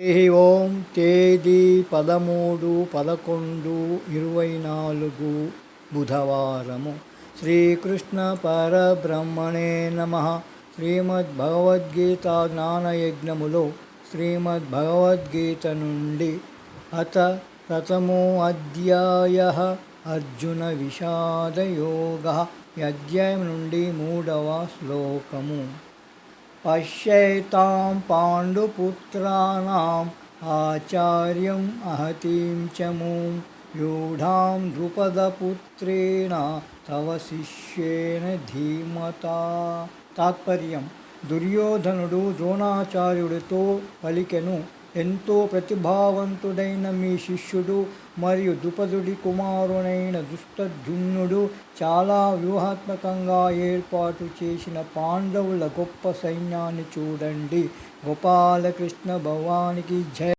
హరి ఓం తేదీ పదమూడు పదకొండు ఇరవై నాలుగు బుధవారము. శ్రీకృష్ణ పరబ్రహ్మణే నమ. శ్రీమద్భగవద్గీత జ్ఞానయజ్ఞములో శ్రీమద్భగవద్గీత నుండి అత ప్రథమో అధ్యాయ అర్జున విషాదయోగ ఈ అధ్యాయం నుండి మూడవ శ్లోకము. పశ్యైతాం పాండుపుత్రాणाम् ఆచార్యం అహతీం చ మూం యూఢాం ద్రుపదపుత్రేణ తవ శిష్యేన ధీమతా తాత్పర్యం దుర్యోధనుడు ద్రోణాచార్యుడితో పలికెను ఎంతో ప్రతిభావంతుడైన మీ శిష్యుడు మరియు ద్రుపదుడి కుమారుడైన దుష్టజుమ్నుడు చాలా వ్యూహాత్మకంగా ఏర్పాటు చేసిన పాండవుల గొప్ప సైన్యాన్ని చూడండి. గోపాలకృష్ణ భవానికి జయ